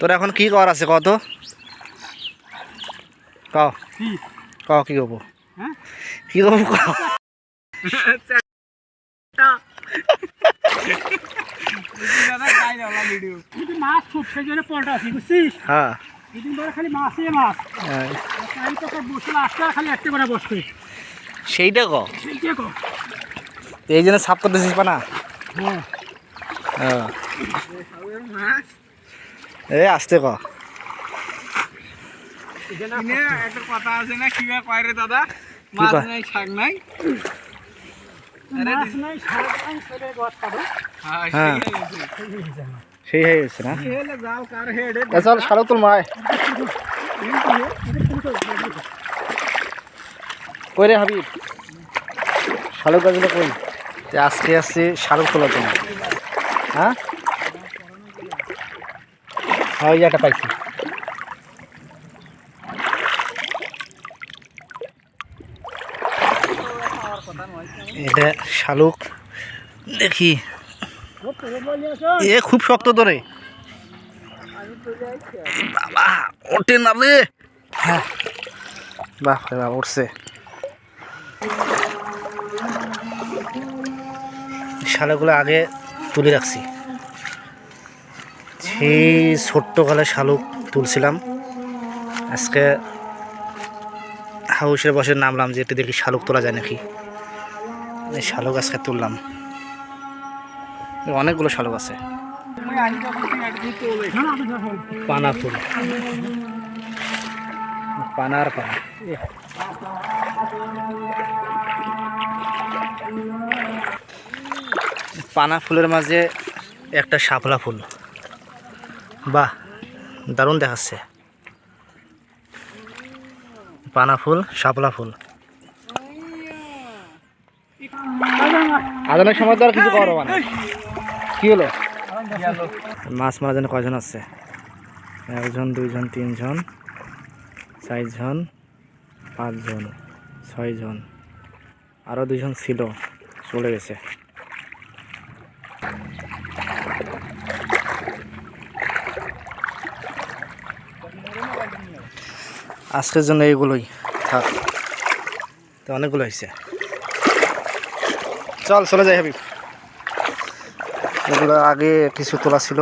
তোর এখন কি কর আছে কত? ক কি? ক কি করব? হ্যাঁ? কি করব ক মাছ খুব সেই জন্য পলটা আছি বুঝছিস? হ্যাঁ। হ্যাঁ। সেইটা ক এই জন্য সাপ করতেছিস পানা হ্যাঁ। এই আসতে ক। একটা কথা আছে না কি কয় রে দাদা? মাছ? নাই শাক নাই? হ্যাঁ সেই হয়ে। গেছে। না? হেলে যাও কার হেডে এ চল শালক তুল মায়। কই রে হাবিব? শালুক গাছগুলো কই? আজকে আসছে শালুক তোলার জন্য। হ্যাঁ? ওই যে একটা পাইছি। এটা শালুক। দেখি। এ, খুব শক্ত ধরে। বাবা, ওঠে না রে। হ্যাঁ। বাহ রে উঠছে। শালুকগুলো আগে তুলে রাখছি। সেই ছোট্টকালে শালুক তুলছিলাম। আজকে হাউসের বসে নামলাম যে একটু দেখি শালুক তোলা যায় নাকি। শালুক আজকে তুললাম। অনেকগুলো শালুক আছে। পানা ফুল পানার পানা। পানা ফুলের মাঝে একটা শাপলা ফুল। বাহ দারুণ দেখাচ্ছে। পানা ফুল শাপলা ফুল। আদানের সময় তো আর কিছু করো মানে কি হলো? মাছ মারার জন্য কয়জন আছে? একজন দুইজন তিনজন চারজন পাঁচজন ছয়জন আরও দুজন ছিল চলে গেছে। আজকের জন্য এগুলোই থাক। তো অনেকগুলো হয়েছে। চল, চলে যাই হাবিব। এগুলো আগে কিছু তোলা ছিল।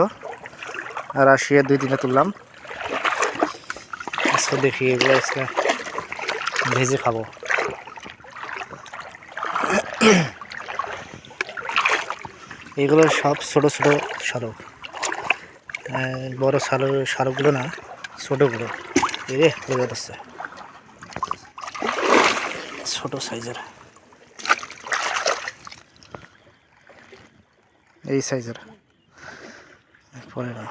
আর আসিয়া দুই দিনে তুললাম। আজকে দেখি এগুলো আজকে ভেজে খাব। এগুলো সব ছোট ছোট শালক বড় শালক শালকগুলো না ছোটোগুলো এ বোঝা যাচ্ছে। ছোট সাইজের। এই সাইজের। পরে না।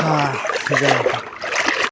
হ্যাঁ।